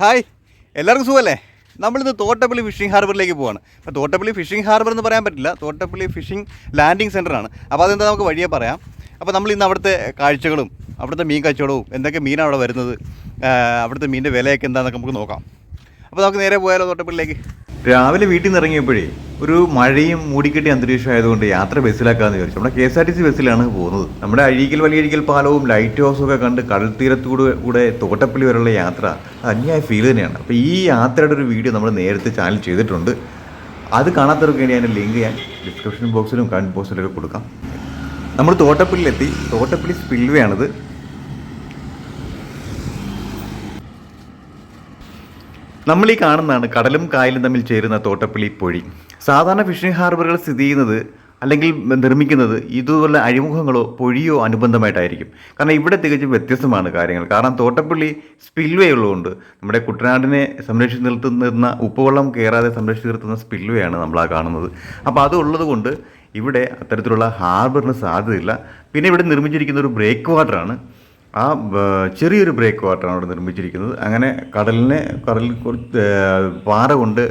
Hi. എല്ലാവർക്കും സുഖമല്ലേ? നമ്മളിന്ന് തോട്ടപ്പള്ളി ഫിഷിംഗ് ഹാർബറിലേക്ക് പോവാണ്. അപ്പോൾ തോട്ടപ്പള്ളി ഫിഷിംഗ് ഹാർബർ എന്ന് പറയാൻ പറ്റില്ല. തോട്ടപ്പള്ളി ഫിഷിംഗ് ലാൻഡിംഗ് സെന്ററാണ് അപ്പോൾ അതെന്താ നമുക്ക് വഴിയെ പറയാം. അപ്പോൾ നമ്മൾ ഇന്ന് അവിടുത്തെ കാഴ്ചകളും അവിടുത്തെ മീൻ കച്ചവടവും എന്തൊക്കെ മീനാണ് അവിടെ വരുന്നത് അവിടുത്തെ മീനിന്റെ വിലയൊക്കെ എന്താണെന്നൊക്കെ നമുക്ക് നോക്കാം. അപ്പോൾ നമുക്ക് നേരെ പോയാലോ തോട്ടപ്പള്ളിയിലേക്ക്? രാവിലെ വീട്ടിൽ നിന്ന് ഇറങ്ങിയപ്പോഴേ ഒരു മഴയും മൂടിക്കെട്ടി അന്തരീക്ഷം ആയതുകൊണ്ട് യാത്ര ബസ്സിലാക്കാന്ന് വിചാരിച്ചു. നമ്മുടെ K S R T C ബസ്സിലാണ് പോകുന്നത്. നമ്മുടെ അഴീക്കൽ വലിയഴിക്കൽ പാലവും ലൈറ്റ് ഹൗസും ഒക്കെ കണ്ട് കടൽ തീരത്തുകൂടെ കൂടെ തോട്ടപ്പള്ളി വരെയുള്ള യാത്ര അന്യായ ഫീൽ തന്നെയാണ്. അപ്പോൾ ഈ യാത്രയുടെ ഒരു വീഡിയോ നമ്മൾ നേരത്തെ ചാനൽ ചെയ്തിട്ടുണ്ട്. അത് കാണാത്തവർക്ക് വേണ്ടി അതിന്റെ ലിങ്ക് ഞാൻ ഡിസ്ക്രിപ്ഷൻ ബോക്സിലും കമന്റ് ബോക്സിലൊക്കെ കൊടുക്കാം. നമ്മൾ തോട്ടപ്പള്ളിയിലെത്തി. തോട്ടപ്പള്ളി സ്പിൽവേ ആണിത്. നമ്മൾ ഈ കാണുന്നതാണ് കടലും കായലും തമ്മിൽ ചേരുന്ന തോട്ടപ്പള്ളി പൊഴി. സാധാരണ ഫിഷിംഗ് ഹാർബറുകൾ സ്ഥിതി ചെയ്യുന്നത് അല്ലെങ്കിൽ നിർമ്മിക്കുന്നത് ഇതുപോലെ അഴിമുഖങ്ങളോ പൊഴിയോ അനുബന്ധമായിട്ടായിരിക്കും. കാരണം ഇവിടെ തികച്ചും വ്യത്യസ്തമാണ് കാര്യങ്ങൾ. കാരണം തോട്ടപ്പള്ളി സ്പിൽവേ ഉള്ളതുകൊണ്ട് നമ്മുടെ കുട്ടനാടിനെ സംരക്ഷിച്ച് നിർത്തുന്ന ഉപ്പുവെള്ളം കയറാതെ സംരക്ഷിച്ച് നിർത്തുന്ന സ്പിൽവേ ആണ് നമ്മൾ ആ കാണുന്നത്. അപ്പോൾ അത് ഉള്ളതുകൊണ്ട് ഇവിടെ അത്തരത്തിലുള്ള ഹാർബറിന് സാധ്യതയില്ല. പിന്നെ ഇവിടെ നിർമ്മിച്ചിരിക്കുന്ന ഒരു ബ്രേക്ക് വാട്ടറാണ് ആ ചെറിയൊരു ബ്രേക്ക് വാട്ടറാണ് അവിടെ നിർമ്മിച്ചിരിക്കുന്നത്. അങ്ങനെ കടലിനെ കടലിൽ കുറച്ച് പാറ കൊണ്ട്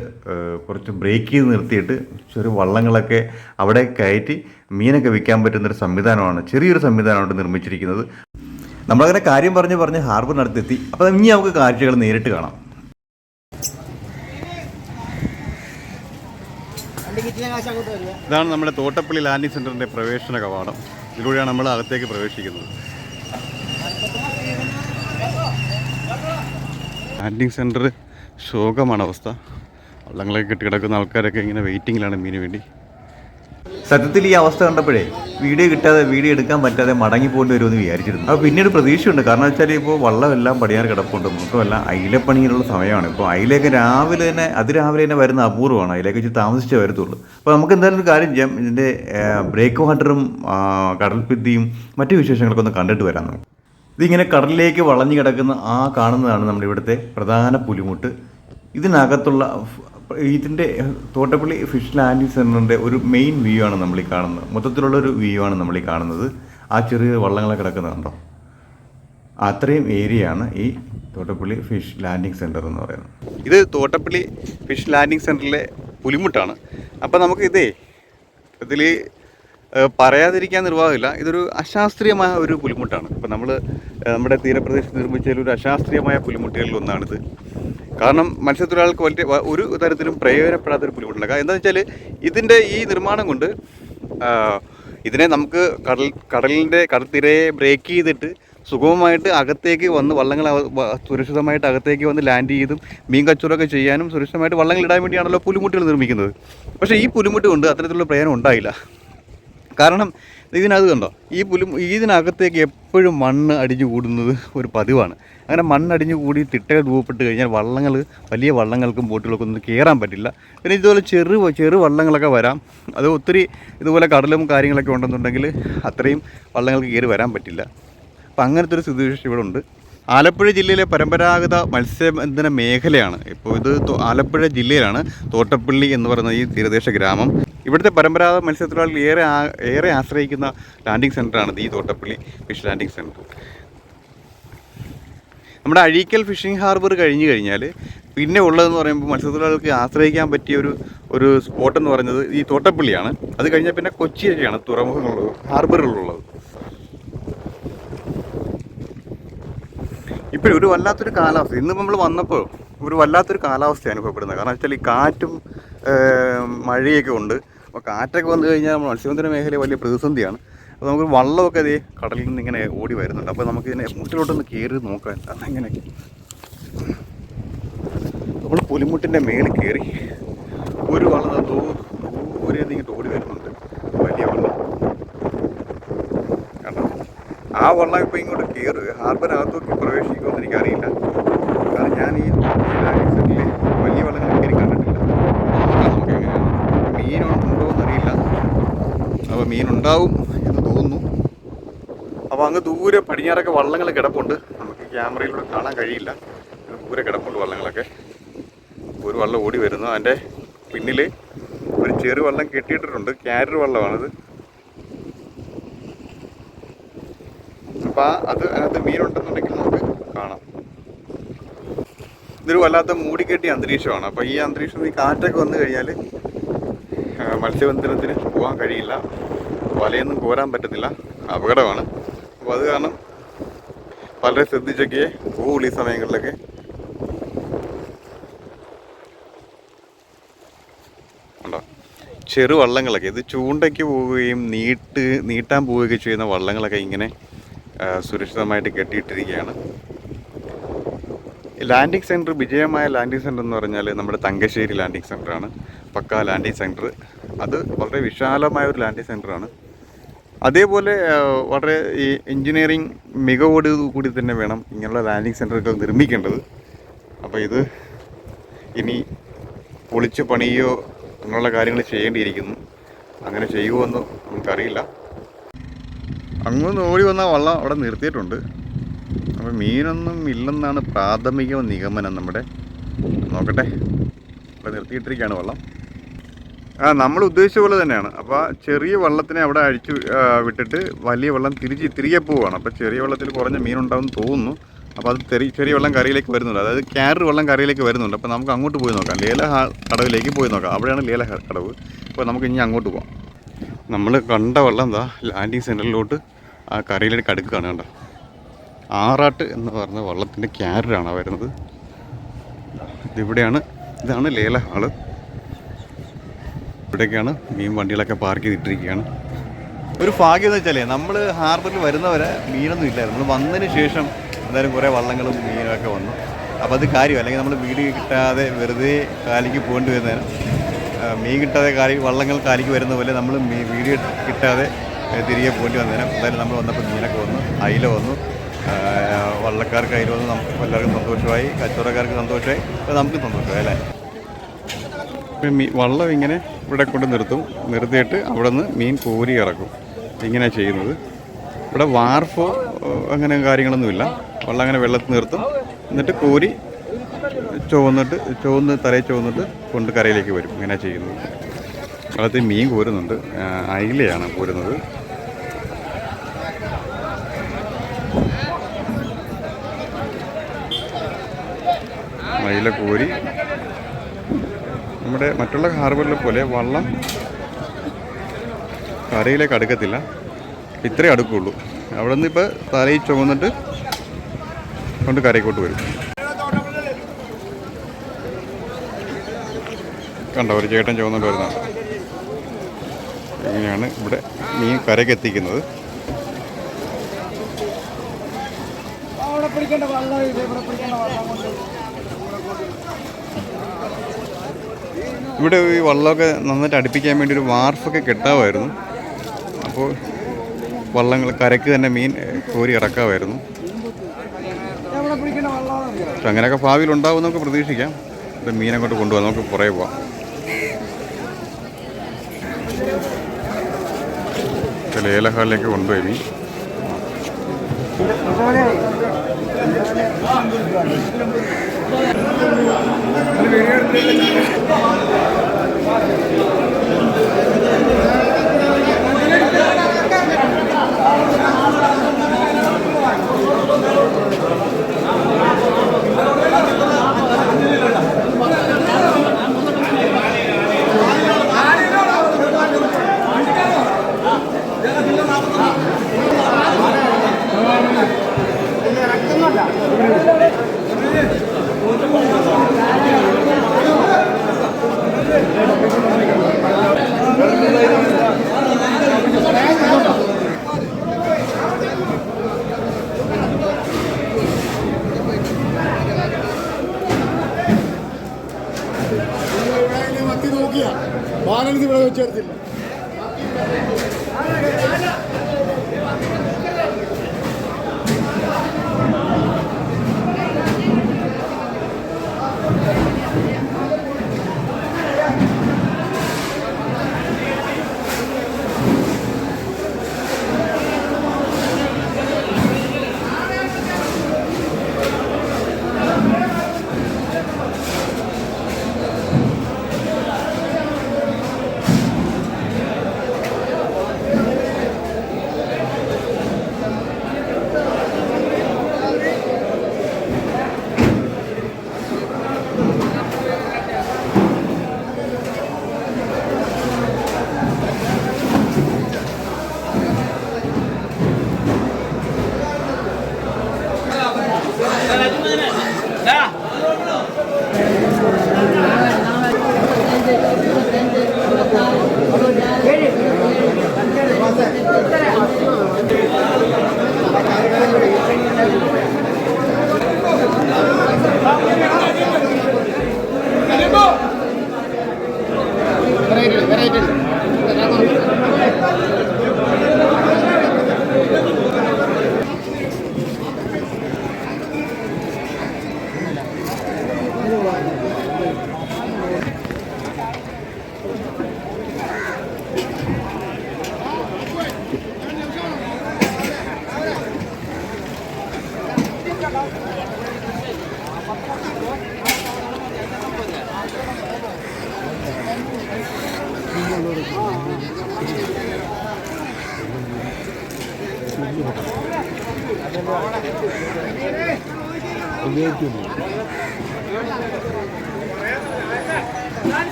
കുറച്ച് ബ്രേക്ക് ചെയ്ത് നിർത്തിയിട്ട് ചെറിയ വള്ളങ്ങളൊക്കെ അവിടെ കയറ്റി മീനൊക്കെ വിൽക്കാൻ പറ്റുന്നൊരു സംവിധാനമാണ് ചെറിയൊരു സംവിധാനം അവിടെ നിർമ്മിച്ചിരിക്കുന്നത്. നമ്മളങ്ങനെ കാര്യം പറഞ്ഞ് പറഞ്ഞ് ഹാർബറിനടുത്തെത്തി അപ്പോൾ ഇനി നമുക്ക് കാഴ്ചകൾ നേരിട്ട് കാണാം. ഇതാണ് നമ്മുടെ തോട്ടപ്പള്ളി ലാൻഡിംഗ് സെന്ററിന്റെ പ്രവേശന കവാടം. ഇതിലൂടെയാണ് നമ്മൾ അകത്തേക്ക് പ്രവേശിക്കുന്നത്. ലാൻഡിംഗ് സെന്റർ ശോകമാണ് അവസ്ഥ. വള്ളങ്ങളൊക്കെ കെട്ടിക്കിടക്കുന്ന ആൾക്കാരൊക്കെ ഇങ്ങനെ വെയിറ്റിങ്ങിലാണ് മീന് വേണ്ടി. സത്യത്തിൽ ഈ അവസ്ഥ കണ്ടപ്പോഴേ വീഡിയോ കിട്ടാതെ വീഡിയോ എടുക്കാൻ പറ്റാതെ മടങ്ങി പോകേണ്ടി വരുമെന്ന് വിചാരിച്ചിരുന്നു. അപ്പോൾ പിന്നീട് പ്രതീക്ഷയുണ്ട്. കാരണം വെച്ചാൽ ഇപ്പോൾ വള്ളമെല്ലാം പടിയാറ് കിടപ്പുണ്ട്. മൊത്തമല്ല അയിലപ്പണിയിലുള്ള സമയമാണ്. ഇപ്പോൾ അയിലേക്ക് രാവിലെ തന്നെ അതിരാവിലെ തന്നെ വരുന്ന അപൂർവമാണ്. അതിലേക്ക് വെച്ച് താമസിച്ചേ വരത്തുള്ളൂ. അപ്പോൾ നമുക്ക് എന്തായാലും ഒരു കാര്യം ചെയ്യാം. ഇതിന്റെ ബ്രേക്ക് വാട്ടറും കടൽഭിത്തിയും മറ്റു വിശേഷങ്ങളൊക്കെ ഒന്ന് കണ്ടിട്ട് വരാം നമുക്ക്. ഇതിങ്ങനെ കടലിലേക്ക് വളഞ്ഞു കിടക്കുന്ന ആ കാണുന്നതാണ് നമ്മുടെ ഇവിടുത്തെ പ്രധാന പുലിമുട്ട്. ഇതിനകത്തുള്ള ഇതിന്റെ തോട്ടപ്പള്ളി ഫിഷ് ലാൻഡിംഗ് സെന്ററിന്റെ ഒരു മെയിൻ വ്യൂ ആണ് നമ്മൾ ഈ കാണുന്നത്. മൊത്തത്തിലുള്ള ഒരു വ്യൂ ആണ് നമ്മൾ ഈ കാണുന്നത്. ആ ചെറിയ വള്ളങ്ങളെ കിടക്കുന്നത് കണ്ടോ? അത്രയും ഏരിയയാണ് ഈ തോട്ടപ്പള്ളി ഫിഷ് ലാൻഡിംഗ് സെന്റർ എന്ന് പറയുന്നത്. ഇത് തോട്ടപ്പള്ളി ഫിഷ് ലാൻഡിംഗ് സെന്ററിലെ പുലിമുട്ടാണ്. അപ്പോൾ നമുക്ക് ഇതേ ഇതിൽ പറയാതിരിക്കാൻ നിർവാഹമില്ല. ഇതൊരു അശാസ്ത്രീയമായ ഒരു പുലിമുട്ടാണ്. ഇപ്പം നമ്മൾ നമ്മുടെ തീരപ്രദേശത്ത് നിർമ്മിച്ചതിൽ ഒരു അശാസ്ത്രീയമായ പുലിമുട്ടുകളിൽ ഒന്നാണിത്. കാരണം മത്സ്യത്തൊഴിലാളികൾക്ക് വലിയ ഒരു തരത്തിലും പ്രയോജനപ്പെടാത്ത ഒരു പുലിമുട്ടല്ല കാരണം എന്താണെന്ന് വെച്ചാൽ ഇതിന്റെ ഈ നിർമ്മാണം കൊണ്ട് ഇതിനെ നമുക്ക് കടൽ കടലിന്റെ കടൽത്തിരയെ ബ്രേക്ക് ചെയ്തിട്ട് സുഗമമായിട്ട് അകത്തേക്ക് വന്ന് വള്ളങ്ങൾ സുരക്ഷിതമായിട്ട് അകത്തേക്ക് വന്ന് ലാൻഡ് ചെയ്തും മീൻ കച്ചവടമൊക്കെ ചെയ്യാനും സുരക്ഷിതമായിട്ട് വള്ളങ്ങൾ ഇടാൻ വേണ്ടിയാണല്ലോ പുലിമുട്ടുകൾ നിർമ്മിക്കുന്നത്. പക്ഷേ ഈ പുലിമുട്ട് കൊണ്ട് അത്തരത്തിലുള്ള പ്രയോജനം ഉണ്ടായില്ല. കാരണം ഇതിനകത്ത് കണ്ടോ ഈ പുലും ഇതിനകത്തേക്ക് എപ്പോഴും മണ്ണ് അടിഞ്ഞു കൂടുന്നത് ഒരു പതിവാണ്. അങ്ങനെ മണ്ണ് അടിഞ്ഞു കൂടി തിട്ടകൾ രൂപപ്പെട്ട് കഴിഞ്ഞാൽ വള്ളങ്ങൾ വലിയ വള്ളങ്ങൾക്കും ബോട്ടുകൾക്കും ഒന്നും കയറാൻ പറ്റില്ല. പിന്നെ ഇതുപോലെ ചെറു ചെറു വള്ളങ്ങളൊക്കെ വരാം. അത് ഒത്തിരി ഇതുപോലെ കടലും കാര്യങ്ങളൊക്കെ ഉണ്ടെന്നുണ്ടെങ്കിൽ അത്രയും വള്ളങ്ങൾക്ക് കയറി വരാൻ പറ്റില്ല. അപ്പം അങ്ങനത്തെ ഒരു സ്ഥിതിവിശേഷം ഇവിടെ ഉണ്ട്. ആലപ്പുഴ ജില്ലയിലെ പരമ്പരാഗത മത്സ്യബന്ധന മേഖലയാണ്. ഇപ്പോൾ ഇത് ആലപ്പുഴ ജില്ലയിലാണ്. തോട്ടപ്പള്ളി എന്ന് പറയുന്ന ഈ തീരദേശ ഗ്രാമം. ഇവിടുത്തെ പരമ്പരാഗത മത്സ്യത്തൊഴിലാളികൾ ഏറെ ഏറെ ആശ്രയിക്കുന്ന ലാൻഡിംഗ് സെന്ററാണ് ഈ തോട്ടപ്പള്ളി ഫിഷ് ലാൻഡിംഗ് സെന്റർ നമ്മുടെ അഴീക്കൽ ഫിഷിംഗ് ഹാർബർ കഴിഞ്ഞു കഴിഞ്ഞാൽ പിന്നെ ഉള്ളതെന്ന് പറയുമ്പോൾ മത്സ്യത്തൊഴിലാളികൾക്ക് ആശ്രയിക്കാൻ പറ്റിയ ഒരു ഒരു സ്പോട്ട് എന്ന് പറയുന്നത് ഈ തോട്ടപ്പള്ളിയാണ്. അത് കഴിഞ്ഞാൽ പിന്നെ കൊച്ചിയൊക്കെയാണ് തുറമുഖങ്ങളുള്ളത് ഹാർബറുകളുള്ളത് ഇപ്പോഴും ഒരു വല്ലാത്തൊരു കാലാവസ്ഥ. ഇന്ന് നമ്മൾ വന്നപ്പോൾ ഒരു വല്ലാത്തൊരു കാലാവസ്ഥ അനുഭവപ്പെടുന്നത്. കാരണം വെച്ചാൽ ഈ കാറ്റും മഴയൊക്കെ ഉണ്ട്. അപ്പോൾ കാറ്റൊക്കെ വന്നു കഴിഞ്ഞാൽ നമ്മൾ മത്സ്യബന്ധന മേഖല വലിയ പ്രതിസന്ധിയാണ്. അപ്പോൾ നമുക്ക് വള്ളമൊക്കെ അതേ കടലിൽ നിന്ന് ഇങ്ങനെ ഓടി വരുന്നുണ്ട്. അപ്പോൾ നമുക്ക് ഇതിനെ മുട്ടിലോട്ടൊന്ന് കയറി നോക്കാൻ എങ്ങനെ നമ്മൾ പുലിമുട്ടിന്റെ മേളിൽ കയറി ഒരു വള്ളം തോ ദൂരെ ഇങ്ങോട്ട് ഓടി വരുന്നുണ്ട് വലിയ വള്ളം കണ്ടോ ആ വള്ളം ഇപ്പം ഇങ്ങോട്ട് കയറുക ഹാർബറിനകത്തോട്ട് പ്രവേശിക്കുമെന്ന് എനിക്കറിയില്ല. കാരണം ഞാൻ ഈ സെറ്റിൽ വലിയ വള്ളങ്ങൾ കയറി കണ്ടിട്ടില്ല. നമുക്ക് എങ്ങനെയാണ്? മീനുണ്ടോ എന്നറിയില്ല അപ്പോൾ മീനുണ്ടാവും എന്ന് തോന്നുന്നു. അപ്പോൾ അങ്ങ് ദൂരെ പടിഞ്ഞാറൊക്കെ വള്ളങ്ങൾ കിടപ്പുണ്ട്. നമുക്ക് ക്യാമറയിലൂടെ കാണാൻ കഴിയില്ല. ദൂരെ കിടപ്പുണ്ട് വള്ളങ്ങളൊക്കെ. ഒരു വള്ളം ഓടി വരുന്നു. അതിന്റെ പിന്നിൽ ഒരു ചെറു വള്ളം കെട്ടിയിട്ടിട്ടുണ്ട്. ക്യാരറ് വള്ളമാണിത്. അപ്പം അത് അതിനകത്ത് മീനുണ്ടെന്നുണ്ടെങ്കിൽ നമുക്ക് കാണാം. ഇതൊരു വല്ലാത്ത മൂടിക്കെട്ടിയ അന്തരീക്ഷമാണ്. അപ്പോൾ ഈ അന്തരീക്ഷം ഈ കാറ്റൊക്കെ വന്നു കഴിഞ്ഞാൽ മത്സ്യബന്ധനത്തിന് പോകാൻ കഴിയില്ല. വലയൊന്നും കോരാൻ പറ്റത്തില്ല അപകടമാണ്. അപ്പോൾ അത് കാരണം വളരെ ശ്രദ്ധിച്ചൊക്കെ പോവുള്ളൂ ഈ സമയങ്ങളിലൊക്കെ. ചെറു വള്ളങ്ങളൊക്കെ. ഇത് ചൂണ്ടയ്ക്ക് പോവുകയും നീട്ട് നീട്ടാൻ പോവുകയൊക്കെ ചെയ്യുന്ന വള്ളങ്ങളൊക്കെ ഇങ്ങനെ സുരക്ഷിതമായിട്ട് കെട്ടിയിട്ടിരിക്കുകയാണ്. ലാൻഡിംഗ് സെന്റർ വിജയമായ ലാൻഡിംഗ് സെന്റർ എന്ന് പറഞ്ഞാൽ നമ്മുടെ തങ്കശ്ശേരി ലാൻഡിംഗ് സെന്ററാണ് പക്ക ലാൻഡിംഗ് സെന്റർ അത് വളരെ വിശാലമായ ഒരു ലാൻഡിംഗ് സെന്ററാണ് അതേപോലെ വളരെ ഈ എൻജിനീയറിങ് മികവോട് കൂടി തന്നെ വേണം ഇങ്ങനെയുള്ള ലാൻഡിംഗ് സെന്ററൊക്കെ നിർമ്മിക്കേണ്ടത്. അപ്പോൾ ഇത് ഇനി പൊളിച്ച് പണിയോ അങ്ങനെയുള്ള കാര്യങ്ങൾ ചെയ്യേണ്ടിയിരിക്കുന്നു. അങ്ങനെ ചെയ്യുമോ എന്ന് നമുക്കറിയില്ല. അങ്ങൊന്ന് ഓടി വന്ന വള്ളം അവിടെ നിർത്തിയിട്ടുണ്ട്. അപ്പോൾ മീനൊന്നും ഇല്ലെന്നാണ് പ്രാഥമിക നിഗമനം നമ്മുടെ. നോക്കട്ടെ. അവിടെ നിർത്തിയിട്ടിരിക്കുകയാണ് വള്ളം. ആ നമ്മൾ ഉദ്ദേശിച്ച പോലെ തന്നെയാണ്. അപ്പോൾ ചെറിയ വള്ളത്തിനെ അവിടെ അഴിച്ചു വിട്ടിട്ട് വലിയ വെള്ളം തിരിച്ച് തിരികെ പോവുകയാണ്. അപ്പോൾ ചെറിയ വെള്ളത്തിൽ കുറഞ്ഞ മീനുണ്ടാവും തോന്നുന്നു. അപ്പോൾ അത് ചെറിയ ചെറിയ വെള്ളം കരയിലേക്ക് വരുന്നുണ്ട്. അതായത് ക്യാരറ് വെള്ളം കരയിലേക്ക് വരുന്നുണ്ട്. അപ്പോൾ നമുക്ക് അങ്ങോട്ട് പോയി നോക്കാം. ലേല കടവിലേക്ക് പോയി നോക്കാം. അവിടെയാണ് ലേല കടവ്. അപ്പോൾ നമുക്ക് ഇനി അങ്ങോട്ട് പോകാം നമ്മൾ കണ്ട വെള്ളം എന്താ ലാൻഡിങ് സെന്ററിലോട്ട് ആ കറിയിലെ അടുക്കുകയാണ് കണ്ടോ? ആറാട്ട് എന്ന് പറഞ്ഞ വള്ളത്തിന്റെ ക്യാരറാണ് വരുന്നത്. ഇതിവിടെയാണ് ഇതാണ് ലേല ഹാൾ ഇവിടെയൊക്കെയാണ് മീൻ വണ്ടികളൊക്കെ പാർക്ക് ചെയ്തിട്ടിരിക്കുകയാണ്. ഒരു ഭാഗ്യം എന്ന് വെച്ചാലേ നമ്മൾ ഹാർബറിൽ വരുന്നവരെ മീനൊന്നും ഇല്ലായിരുന്നു. നമ്മൾ വന്നതിന് ശേഷം എന്തായാലും കുറേ വള്ളങ്ങളും മീനൊക്കെ വന്നു. അപ്പോൾ അത് കാര്യം അല്ലെങ്കിൽ നമ്മൾ വീട് കിട്ടാതെ വെറുതെ കാലിക്ക് പോകേണ്ടി വരുന്നതിന് മീൻ കിട്ടാതെ കാലി വള്ളങ്ങൾ കാലിക്ക് വരുന്ന പോലെ നമ്മൾ മീ വീട് കിട്ടാതെ തിരികെ പോകേണ്ടി വന്നതിന് എന്തായാലും നമ്മൾ വന്നപ്പോൾ മീനൊക്കെ വന്നു അയില വന്നു വള്ളക്കാർക്ക് അയില വന്നു നമുക്ക് എല്ലാവർക്കും സന്തോഷമായി കച്ചവടക്കാർക്ക് സന്തോഷമായി നമുക്ക് സന്തോഷമായി അല്ലേ? ഇപ്പം മീ വള്ളം ഇങ്ങനെ ഇവിടെ കൊണ്ട് നിർത്തും നിർത്തിയിട്ട് അവിടെ നിന്ന് മീൻ കോരി ഇറക്കും. ഇങ്ങനെ ചെയ്യുന്നത്. ഇവിടെ വാർഫോ അങ്ങനെ കാര്യങ്ങളൊന്നുമില്ല. വള്ളം അങ്ങനെ വെള്ളത്തിൽ നിർത്തും എന്നിട്ട് കോരി ചുവന്നിട്ട് ചുവന്ന് തലയിൽ ചുവന്നിട്ട് കൊണ്ട് കരയിലേക്ക് വരും. ഇങ്ങനെ ചെയ്യുന്നത്. വെള്ളത്തിൽ മീൻ കോരുന്നുണ്ട്. അയിലയാണ് കോരുന്നത്. അയില കോരി നമ്മുടെ മറ്റുള്ള ഹാർബറിലെ പോലെ വള്ളം കരയിലേക്ക് അടുക്കത്തില്ല. ഇത്രേ അടുക്കുള്ളൂ. അവിടെ നിന്ന് ഇപ്പോൾ തലയിൽ ചുമന്നിട്ട് കൊണ്ട് കരയിക്കോട്ട് വരും. കണ്ടോ ഒരു ചേട്ടൻ ചുവന്നുകൊണ്ട് വരുന്നതാണ്. ഇങ്ങനെയാണ് ഇവിടെ മീൻ ഇത് ഇവിടെ കൊണ്ട് ഈ വള്ളമൊക്കെ നന്നായിട്ട് അടുപ്പിക്കാൻ വേണ്ടി ഒരു വാർഫൊക്കെ കെട്ടാമായിരുന്നു അപ്പോൾ വള്ളങ്ങൾ കരയ്ക്ക് തന്നെ മീൻ കോരി ഇറക്കാമായിരുന്നു പക്ഷെ അങ്ങനെയൊക്കെ ഭാവിയിൽ ഉണ്ടാവും നമുക്ക് പ്രതീക്ഷിക്കാം. ഇത് മീനങ്ങോട്ട് കൊണ്ടുപോകാം. നമുക്ക് പുറകെ പോവാം ലേലഹാളിലേക്ക് കൊണ്ടുപോയി. മീൻ മത്തി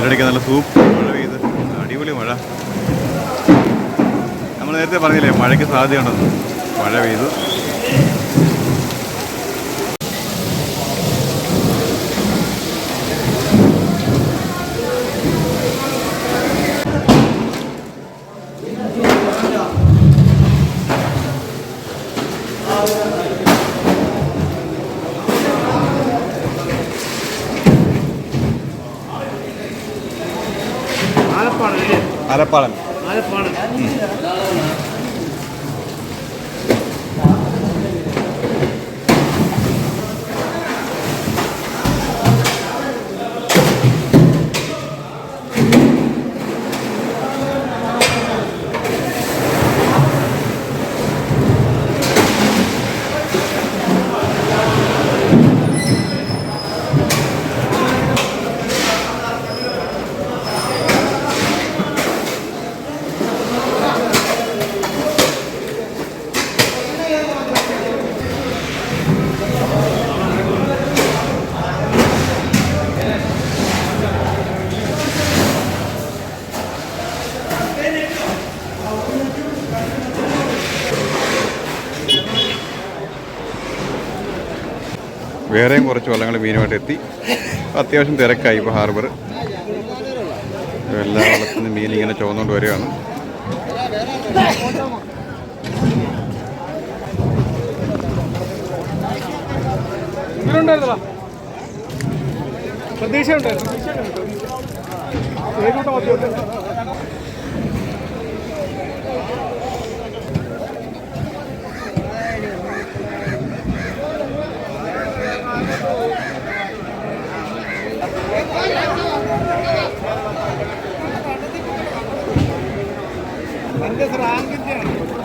ഇതിനിടയ്ക്ക് നല്ല സൂപ്പർ മഴ പെയ്ത്. അടിപൊളി മഴ. നമ്മൾ നേരത്തെ പറഞ്ഞില്ലേ മഴയ്ക്ക് സാധ്യതയുണ്ടെന്ന്. മഴ പെയ്തു. மலைப்பாலம். കുറച്ച് വള്ളങ്ങൾ മീനുമായിട്ട് എത്തി. അത്യാവശ്യം തിരക്കായി ഇപ്പോൾ ഹാർബർ. എല്ലാ വള്ളത്തിൽ നിന്ന് മീൻ ഇങ്ങനെ ചുവന്നുകൊണ്ട് വരികയാണ്. പ്രതീക്ഷ ഉണ്ടായിരുന്നു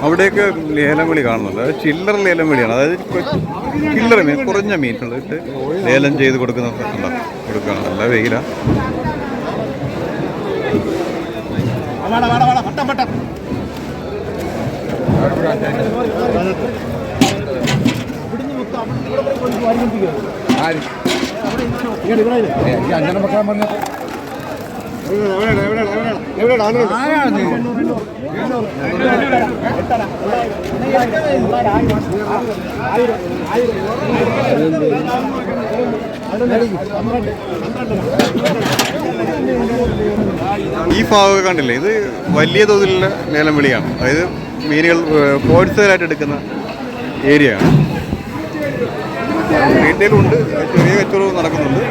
അവിടെയൊക്കെ ലേലം വിളി കാണുന്നുണ്ട്. അത് ചില്ലറ ലേലം വിളിയാണ്. അതായത് ചില്ലറ മീൻ കുറഞ്ഞ മീനുകളിട്ട് ലേലം ചെയ്ത് കൊടുക്കുന്ന കൊടുക്കുകയാണ് നല്ല വെയില. ഈ ഭാഗമൊക്കെ കണ്ടില്ലേ? ഇത് വലിയ തോതിലുള്ള ലേലം വിളിയാണ് അതായത് മീനുകൾ ഹോൾസെയിലായിട്ട് എടുക്കുന്ന ഏരിയയാണ്. റീറ്റെയിലുണ്ട് ചെറിയ കച്ചവടവും നടക്കുന്നുണ്ട്.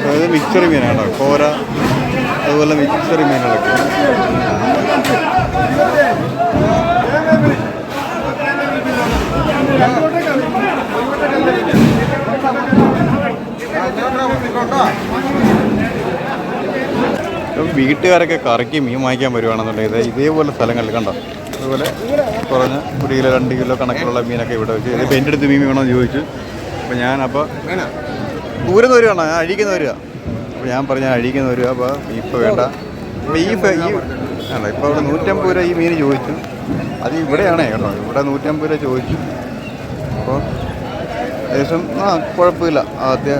അതായത് മിക്സറി മീനാണ് കോര അതുപോലെ മിക്സറി മീനുകളൊക്കെ. വീട്ടുകാരൊക്കെ കറക്കി മീൻ വാങ്ങിക്കാൻ വരുവാണെന്നുണ്ടെങ്കിൽ ഇതേപോലെ സ്ഥലങ്ങളിൽ കണ്ടോ? അതുപോലെ കുറഞ്ഞ ഒരു കിലോ രണ്ട് കിലോ കണക്കിലുള്ള മീനൊക്കെ ഇവിടെ വെച്ച് ഇതിപ്പോൾ എന്റെ അടുത്ത് മീൻ വേണമെന്ന് ചോദിച്ചു. അപ്പോൾ ഞാൻ ദൂരെ നിന്ന് വരുവാണോ ഞാൻ അഴിക്കുന്ന വരിക അപ്പോൾ ഞാൻ പറഞ്ഞ അഴിക്കുന്ന വരിക അപ്പോൾ ബീഫ് വേണ്ട. ബീഫ് ഈ വേണ്ട ഇപ്പോൾ അവിടെ നൂറ്റമ്പത് രൂപ ഈ മീൻ ചോദിച്ചു. അത് ഇവിടെയാണേ കേട്ടോ. ഇവിടെ നൂറ്റമ്പത് രൂപ ചോദിച്ചു. അപ്പോൾ ഏകദേശം ആ കുഴപ്പമില്ല. അത്യ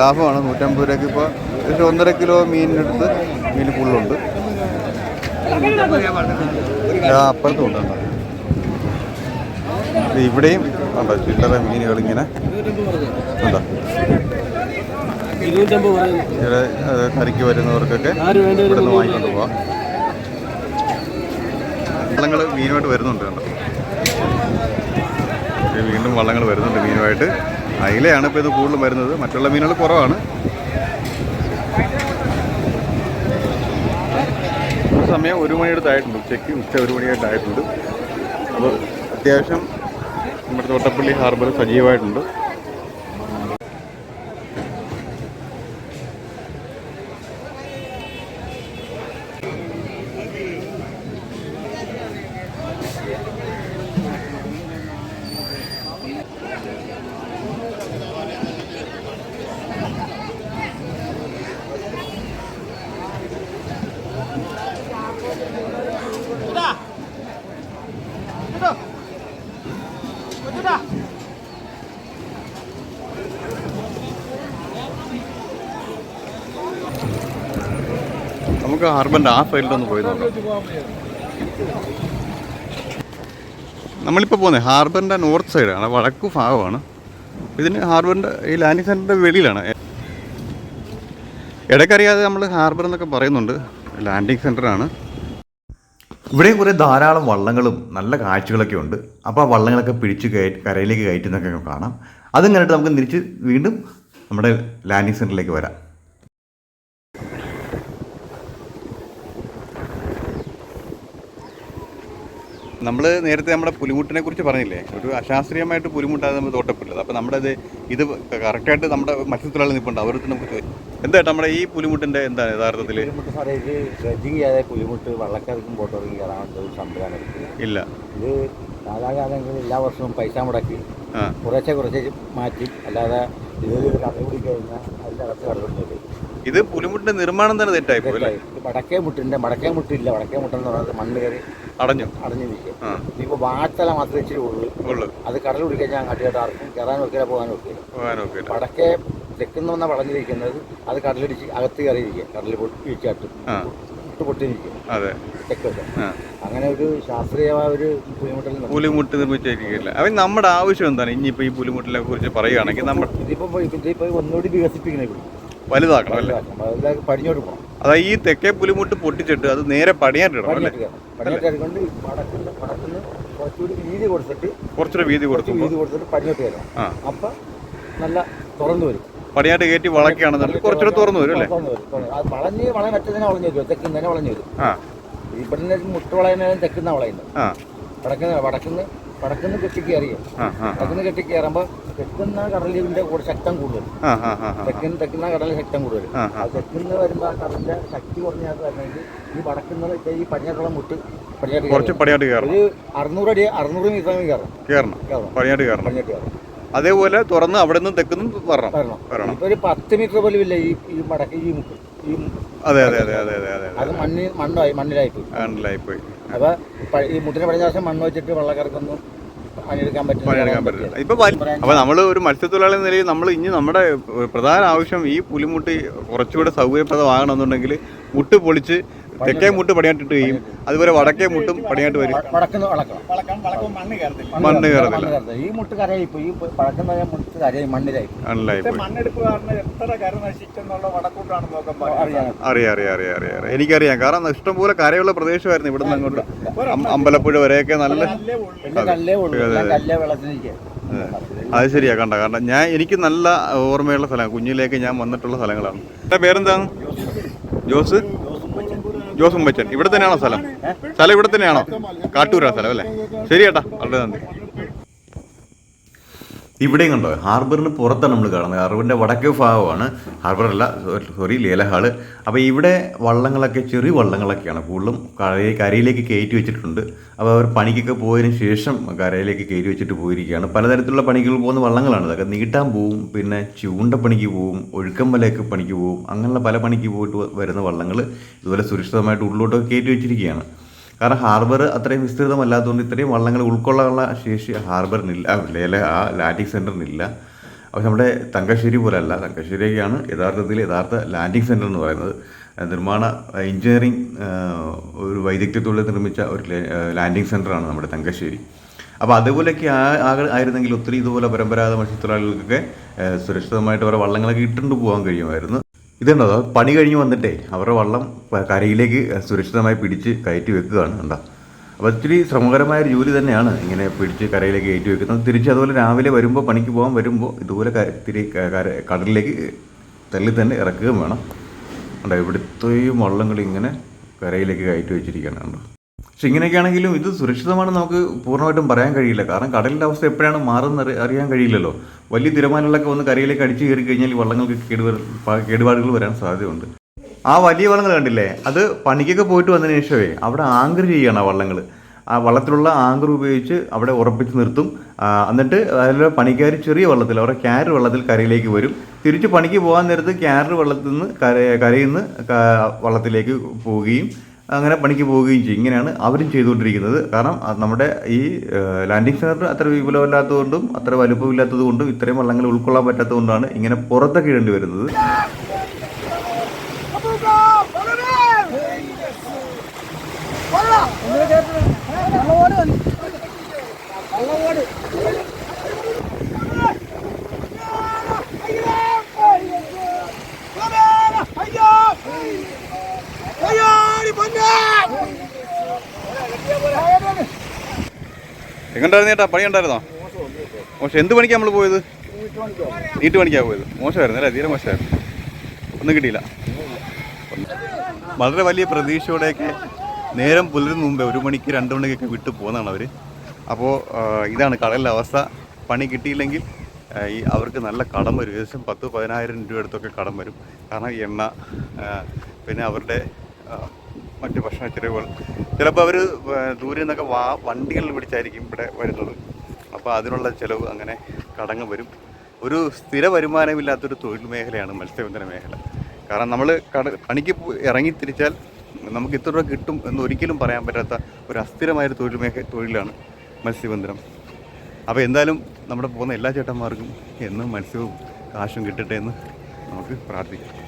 ലാഭമാണ്. നൂറ്റമ്പത് രൂപയ്ക്ക് ഇപ്പോൾ ഏകദേശം ഒന്നര കിലോ മീനിനടുത്ത് മീൻ ഫുള്ളുണ്ട്. അപ്പുറത്തും ഉണ്ട്. ഇവിടെയും ഉണ്ടോ? ചില്ലറ മീനുകൾ ഇങ്ങനെ ഉണ്ടോ ഇവിടെ അത് വരുന്നവർക്കൊക്കെ ഇവിടെ നിന്ന് വാങ്ങിക്കൊണ്ട് പോവാം. വള്ളങ്ങൾ മീനുമായിട്ട് വരുന്നുണ്ട് കണ്ടോ? വീണ്ടും വള്ളങ്ങൾ വരുന്നുണ്ട് മീനുമായിട്ട്. അയിലയാണ് ഇപ്പോൾ ഇത് കൂടുതലും വരുന്നത്. മറ്റുള്ള മീനുകൾ കുറവാണ്. സമയം ഒരു മണിയെടുത്തായിട്ടുണ്ട് ഉച്ചയ്ക്ക് ഉച്ച ഒരു മണിയായിട്ടായിട്ടുണ്ട് അപ്പോൾ അത്യാവശ്യം നമ്മുടെ തോട്ടപ്പള്ളി ഹാർബർ സജീവമായിട്ടുണ്ട്. നമുക്ക് ഹാർബറിന്റെ ആ സൈഡിലൊന്ന് പോയി നോക്കാം. നമ്മളിപ്പോൾ പോകുന്നത് ഹാർബറിന്റെ നോർത്ത് സൈഡാണ് വടക്കു ഭാഗമാണ്. ഇതിന് ഹാർബറിന്റെ ഈ ലാൻഡിംഗ് സെന്ററിന്റെ വെളിയിലാണ്. ഇടയ്ക്കറിയാതെ നമ്മൾ ഹാർബർ എന്നൊക്കെ പറയുന്നുണ്ട് ലാൻഡിംഗ് സെന്ററാണ്. ഇവിടെ കുറേ ധാരാളം വള്ളങ്ങളും നല്ല കാഴ്ചകളൊക്കെ ഉണ്ട്. അപ്പോൾ ആ വള്ളങ്ങളൊക്കെ പിടിച്ച് കയറ്റി കരയിലേക്ക് കയറ്റുന്നൊക്കെ കാണാം. അതും കണ്ടിട്ട് നമുക്ക് തിരിച്ച് വീണ്ടും നമ്മുടെ ലാൻഡിംഗ് സെന്ററിലേക്ക് വരാം. നമ്മൾ നേരത്തെ നമ്മുടെ പുലിമുട്ടിനെ കുറിച്ച് പറഞ്ഞില്ലേ? ഒരു അശാസ്ത്രീയമായിട്ട് പുലിമുട്ടാതെ നമ്മൾ തോട്ടപ്പെട്ടത് അപ്പോൾ നമ്മുടെ ഇത് ഇത് കറക്റ്റായിട്ട് നമ്മുടെ മത്സ്യത്തൊഴിലാളി നിൽപ്പുണ്ട് അവർക്ക് നമുക്ക് എന്താ നമ്മുടെ ഈ പുലിമുട്ടിന്റെ എന്താണ് യഥാർത്ഥത്തിൽ പുലിമുട്ട് സാറേ ഇത് ഡ്രഡ്ജിങ് ചെയ്യാതെ പുലിമുട്ട് കയറാനുള്ള ഒരു സംവിധാനം ഇല്ല. ഇത് കാലാകാലങ്ങളിൽ എല്ലാ വർഷവും പൈസ മുടക്കി കുറേശ്ശെ കുറച്ച് മാറ്റി. അല്ലാതെ ഇതൊരു കഥ കൂടി കഴിഞ്ഞാൽ അതിന്റെ അകത്ത് കടന്നിട്ട് ഇത് പുലിമുട്ടിന്റെ നിർമ്മാണം തന്നെ തെറ്റായി പോയി വടക്കേ മുട്ടിന്റെ വടക്കേ മുട്ടില്ല. വടക്കേ മുട്ടെന്ന് പറഞ്ഞത് മണ്ണ് കയറി അടഞ്ഞു. അടഞ്ഞു നിൽക്കും. ഇപ്പൊ ഇപ്പോൾ വാഴത്തല മാത്രമേ ഇച്ചിരി ഉള്ളൂ. ഉള്ളു. അത് കടൽ കുടിക്കാൻ അങ്ങാട്ടിയായിട്ട് ആർക്കും കയറാൻ വെക്കില്ല പോകാൻ വെക്കില്ല പോകാൻ ഒക്കില്ല. വടക്കേ തെക്കുന്ന വന്ന വളഞ്ഞിരിക്കുന്നത് അത് കടലിടിച്ച് അകത്ത് കയറിയിരിക്കുക കടലിൽ പൊട്ടി വീഴ്ചാട്ടും ആ. ഇട്ട് പൊട്ടിയിരിക്കുക അതെ. തെക്കൊക്കെ. അങ്ങനെ ഒരു ശാസ്ത്രീയമായ ഒരു നിന്ന് പുലിമുട്ട് നിർമ്മിച്ചിരിക്കില്ല അവൻ നമ്മുടെ ആവശ്യം എന്താണ്? ഇനിയിപ്പോൾ ഈ പുലിമുട്ടിനെ കുറിച്ച് പറയുകയാണെങ്കിൽ നമ്മൾ ഇതിപ്പോ ഇതിപ്പോ ഒന്നുകൂടി വികസിപ്പിക്കണേ വലുതാക്കണം അല്ലേ? പടിഞ്ഞോട്ട് പോകണം അതായത് ഈ തെക്കേ പുലിമുട്ട് പൊട്ടിച്ചിട്ട് അത് നേരെ പടിയാറ്റിടണം അല്ലേ? വടക്കുന്ന വടക്കുന്ന കുറച്ചുകൂടി വീതി കൊടുത്തിട്ട് കുറച്ചുകൂടെ വീതി കുറച്ച് കൊടുക്കുമ്പോൾ വീതി കൊടുത്തിട്ട് പടിഞ്ഞോട്ട് കയറണം. ആ. അപ്പൊ നല്ല തുറന്നു വരും. പടിയാട്ട് കയറ്റി വളക്കുകയാണെന്നുണ്ടെങ്കിൽ കുറച്ചുകൂടെ തുറന്നു വരും അല്ലേ? വളഞ്ഞ് വളയം മറ്റേതിനെ വളഞ്ഞു വരും. തെക്കുന്നതിനെ വളഞ്ഞു വരും. ആ. മുട്ട മുട്ട് വളയുന്നതിനും തെക്കുന്ന വളയുന്നത്. വടക്കുന്ന വടക്കുന്ന വടക്കുന്ന കെട്ടി കയറിയോ പടക്കുന്ന വടക്കുന്ന കെട്ടി കയറുമ്പോൾ തെക്കുന്ന കടലിന്റെ കൂടെ ശക്തം കൂടുതൽ. തെക്കൻ തെക്കുന്ന കടലിൽ ശക്തം കൂടുതൽ. തെക്കുന്ന വരുമ്പോൾ ആ കടലിന്റെ ശക്തി കുറഞ്ഞാൽ വരണമെങ്കിൽ ഈ വടക്കുന്ന ഈ പടിഞ്ഞാട്ടുള്ള മുട്ട് പടിഞ്ഞാട്ട് കുറച്ച്. പടിയാട്ട് കയറണം. ഒരു അറുന്നൂറ് അടി അറുന്നൂറ് മീറ്റർ കയറണം. കയറണം. പടിഞ്ഞാട്ട് കയറണം. അതേപോലെ തുറന്ന് അവിടെ നിന്ന് തെക്കുന്നും വരണം. വരണം. ഇപ്പൊ ഒരു പത്ത് മീറ്റർ പോലും ഇല്ല ഈ ഈ മടക്ക് ഈ അതെ അതെ അതെ അതെ അതെ അതെ അത്. മണ്ണ് മണ്ണായി മണ്ണിലായി പോയി മണ്ണിലായി പോയി അപ്പൊ പ- ഈ മുട്ടിന് പടിഞ്ഞ മണ്ണ് വെച്ചിട്ട് പണിയെടുക്കാൻ പറ്റില്ല. ഇപ്പൊ അപ്പൊ നമ്മൾ ഒരു മത്സ്യത്തൊഴിലാളി എന്ന നിലയിൽ നമ്മൾ ഇനി നമ്മുടെ പ്രധാന ആവശ്യം ഈ പുലിമുട്ടി കുറച്ചുകൂടെ സൗകര്യപ്രദമാകണമെന്നുണ്ടെങ്കിൽ മുട്ട് പൊളിച്ച് തെക്കേ മുട്ട് പണിയാട്ടിട്ട് ചെയ്യും അതുപോലെ വടക്കേ മുട്ടും പണിയായിട്ട് വരും. വടക്കുന്ന വളക്കണം മണ്ണ് കയറുന്നില്ല. ഈ മുട്ട് കരയിപ്പോ ഈ പഴക്കുന്ന മുട്ട് കരയായി മണ്ണിലായി ആണല്ലായി പോയി. മണ്ണെടുപ്പ് കാരണം എത്ര കര നശിച്ചെന്നുള്ള വടക്കൂട്ടാണ് നോക്കാൻ അറിയാം. അറിയാം അറിയാം അറിയാം എനിക്കറിയാം. കാരണം ഇഷ്ടംപോലെ കരയുള്ള പ്രദേശമായിരുന്നു ഇവിടുന്ന് അങ്ങോട്ട്. അമ്പലപ്പുഴ വരെയൊക്കെ നല്ല അത് ശരിയാ കണ്ട കാരണം ഞാൻ എനിക്ക് നല്ല ഓർമ്മയുള്ള സ്ഥലമാണ് കുഞ്ഞിലേക്ക് ഞാൻ വന്നിട്ടുള്ള സ്ഥലങ്ങളാണ്. എന്റെ പേരെന്താണ്? ജോസ്. ജോസ് മച്ചൻ ഇവിടെ തന്നെയാണോ സ്ഥലം? സ്ഥലം ഇവിടെ തന്നെയാണോ? കാട്ടൂരാ സ്ഥലം അല്ലേ? ശരി ചേട്ടാ വളരെ നന്ദി. ഇവിടെയും കണ്ടോ? ഹാർബറിന് പുറത്താണ് നമ്മൾ കാണുന്നത്. ഹാർബറിന്റെ വടക്കേ ഭാഗമാണ്. ഹാർബറല്ല സോറി ലേലഹാൾ. അപ്പോൾ ഇവിടെ വള്ളങ്ങളൊക്കെ ചെറിയ വള്ളങ്ങളൊക്കെയാണ് കൂടുതലും കരയിൽ കരയിലേക്ക് കയറ്റി വെച്ചിട്ടുണ്ട്. അപ്പോൾ അവർ പണിക്കൊക്കെ പോയതിന് ശേഷം കരയിലേക്ക് കയറ്റി വെച്ചിട്ട് പോയിരിക്കുകയാണ്. പലതരത്തിലുള്ള പണികൾ പോകുന്ന വള്ളങ്ങളാണ് അതൊക്കെ നീട്ടാൻ പോവും പിന്നെ ചൂണ്ടപ്പണിക്ക് പോവും ഒഴുക്കമ്പലയൊക്കെ പണിക്ക് പോവും അങ്ങനെയുള്ള പല പണിക്ക് പോയിട്ട് വരുന്ന വള്ളങ്ങൾ ഇതുപോലെ സുരക്ഷിതമായിട്ട് ഉള്ളിലോട്ടൊക്കെ കയറ്റി വെച്ചിരിക്കുകയാണ്. കാരണം ഹാർബർ അത്രയും വിസ്തൃതമല്ലാത്തതുകൊണ്ട് ഇത്രയും വള്ളങ്ങൾ ഉൾക്കൊള്ളാനുള്ള ശേഷി ഹാർബറിനില്ല അല്ലെ ലേല ആ ലാൻഡിംഗ് സെന്ററിനില്ല അപ്പോൾ നമ്മുടെ തങ്കശ്ശേരി പോലല്ല. തങ്കശ്ശേരിയൊക്കെയാണ് യഥാർത്ഥത്തിൽ യഥാർത്ഥ ലാൻഡിംഗ് സെന്റർ എന്ന് പറയുന്നത്. നിർമ്മാണ എഞ്ചിനീയറിംഗ് ഒരു വൈദഗ്ധ്യത്തോടെ നിർമ്മിച്ച ഒരു ലാൻഡിംഗ് സെന്ററാണ് നമ്മുടെ തങ്കശ്ശേരി. അപ്പോൾ അതുപോലെയൊക്കെ ആ ആയിരുന്നെങ്കിൽ ഒത്തിരി ഇതുപോലെ പരമ്പരാഗത മത്സ്യത്തൊഴിലാളികൾക്കൊക്കെ സുരക്ഷിതമായിട്ട് അവരുടെ വള്ളങ്ങളൊക്കെ ഇട്ടുകൊണ്ട് പോകാൻ കഴിയുമായിരുന്നു. ഇതുണ്ടോ? അതോ പണി കഴിഞ്ഞ് വന്നിട്ടേ അവരുടെ വള്ളം കരയിലേക്ക് സുരക്ഷിതമായി പിടിച്ച് കയറ്റി വെക്കുകയാണ് കണ്ടോ? അപ്പോൾ ഇത്തിരി ശ്രമകരമായ ഒരു ജോലി തന്നെയാണ് ഇങ്ങനെ പിടിച്ച് കരയിലേക്ക് കയറ്റി വെക്കുന്നത്. തിരിച്ച് അതുപോലെ രാവിലെ വരുമ്പോൾ പണിക്ക് പോകാൻ വരുമ്പോൾ ഇതുപോലെ ഇത്തിരി കടലിലേക്ക് തള്ളി തന്നെ ഇറക്കുകയും വേണം. കണ്ടോ? ഇവിടുത്തെയും വള്ളങ്ങൾ ഇങ്ങനെ കരയിലേക്ക് കയറ്റി വെച്ചിരിക്കുകയാണ് പക്ഷെ ഇങ്ങനെയൊക്കെയാണെങ്കിലും ഇത് സുരക്ഷിതമാണെന്ന് നമുക്ക് പൂർണമായിട്ടും പറയാൻ കഴിയില്ല. കാരണം കടലിന്റെ അവസ്ഥ എപ്പോഴാണ് മാറുന്ന അറിയാൻ കഴിയില്ലല്ലോ. വലിയ തിരമാലകളൊക്കെ വന്ന് കരയിലേക്ക് അടിച്ചു കയറി കഴിഞ്ഞാൽ വള്ളങ്ങൾക്ക് കേടുവ കേടുപാടുകൾ വരാൻ സാധ്യതയുണ്ട്. ആ വലിയ വള്ളങ്ങൾ കണ്ടില്ലേ? അത് പണിക്കൊക്കെ പോയിട്ട് വന്നതിന് ശേഷമേ അവിടെ ആങ്കർ ചെയ്യുകയാണ് ആ വള്ളങ്ങൾ. ആ വള്ളത്തിലുള്ള ആങ്കർ ഉപയോഗിച്ച് അവിടെ ഉറപ്പിച്ച് നിർത്തും. എന്നിട്ട് അതിലെ പണിക്കാർ ചെറിയ വള്ളത്തിൽ അവരുടെ ക്യാരർ വള്ളത്തിൽ കരയിലേക്ക് വരും. തിരിച്ച് പണിക്ക് പോകാൻ നേരത്ത് ക്യാരർ വള്ളത്തിൽ നിന്ന് കര കരയിൽ നിന്ന് വള്ളത്തിലേക്ക് പോവുകയും അങ്ങനെ പണിക്ക് പോവുകയും ചെയ്യും. ഇങ്ങനെയാണ് അവരും ചെയ്തുകൊണ്ടിരിക്കുന്നത്. കാരണം നമ്മുടെ ഈ ലാൻഡിംഗ് സെന്റർ അത്ര വിപുലമല്ലാത്തതുകൊണ്ടും അത്ര വലുപ്പമില്ലാത്തത് കൊണ്ടും ഇത്രയും വള്ളങ്ങൾ ഉൾക്കൊള്ളാൻ പറ്റാത്തതുകൊണ്ടാണ് ഇങ്ങനെ പുറത്തൊക്കെ ഇടേണ്ടി വരുന്നത്. എങ്ങോട്ടായിരുന്നു ചേട്ടാ പണി ഉണ്ടായിരുന്നോ? മോശം. എന്ത് പണിക്കാണ് നമ്മൾ പോയത്? നീട്ട് പണിക്കാണ് പോയത്. മോശമായിരുന്നു അല്ലേ? തീരെ മോശമായിരുന്നു. ഒന്നും കിട്ടിയില്ല. വളരെ വലിയ പ്രതീക്ഷയോടെയൊക്കെ നേരം പുലരുന്ന മുമ്പേ ഒരു മണിക്ക് രണ്ട് മണിക്കൊക്കെ വിട്ടു പോകുന്നതാണ് അവർ അപ്പോൾ ഇതാണ് കടലിലെ അവസ്ഥ. പണി കിട്ടിയില്ലെങ്കിൽ ഈ അവർക്ക് നല്ല കടം വരും. ഏകദേശം പത്ത് പതിനായിരം രൂപ അടുത്തൊക്കെ കടം വരും. കാരണം എണ്ണ പിന്നെ അവരുടെ മറ്റ് ഭക്ഷണ ചെലവുകൾ. ചിലപ്പോൾ അവർ ദൂരെ നിന്നൊക്കെ വാ വണ്ടികളിൽ പിടിച്ചായിരിക്കും ഇവിടെ വരുന്നത്. അപ്പോൾ അതിനുള്ള ചിലവ് അങ്ങനെ കടങ്ങ് വരും. ഒരു സ്ഥിര വരുമാനമില്ലാത്തൊരു തൊഴിൽ മേഖലയാണ് മത്സ്യബന്ധന മേഖല. കാരണം നമ്മൾ കട പണിക്ക് ഇറങ്ങി തിരിച്ചാൽ നമുക്ക് ഇത്ര രൂപ കിട്ടും എന്ന് ഒരിക്കലും പറയാൻ പറ്റാത്ത ഒരു അസ്ഥിരമായൊരു തൊഴിൽ മേഖല തൊഴിലാണ് മത്സ്യബന്ധനം. അപ്പോൾ എന്തായാലും നമ്മുടെ പോകുന്ന എല്ലാ ചേട്ടന്മാർക്കും എന്നും മത്സ്യവും കാശും കിട്ടട്ടെ എന്ന് നമുക്ക് പ്രാർത്ഥിക്കാം.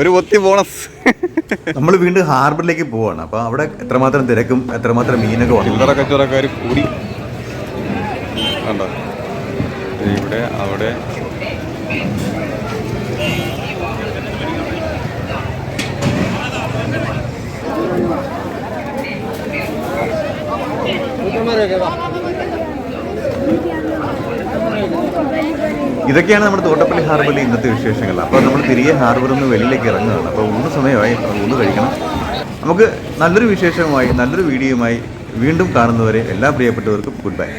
ഒരു ഒത്തി ബോണസ് നമ്മൾ വീണ്ടും ഹാർബറിലേക്ക് പോവാണ്. അപ്പോൾ അവിടെ എത്രമാത്രം തിരക്കും എത്രമാത്രം മീനൊക്കെ ചില്ലറ കച്ചവടക്കാർ കൂടി. കണ്ടോ? ഇവിടെ അവിടെ. ഇതൊക്കെയാണ് നമ്മുടെ തോട്ടപ്പള്ളി ഹാർബറിലെ ഇന്നത്തെ വിശേഷങ്ങൾ. അപ്പോൾ നമ്മൾ തിരികെ ഹാർബറിൽ നിന്ന് വെളിയിലേക്ക് ഇറങ്ങുകയാണ്. അപ്പോൾ ഊണ് സമയമായി. ഊന്ന് കഴിക്കണം. നമുക്ക് നല്ലൊരു വിശേഷവുമായി നല്ലൊരു വീഡിയോയുമായി വീണ്ടും കാണുന്നവരെ എല്ലാ പ്രിയപ്പെട്ടവർക്കും ഗുഡ് ബൈ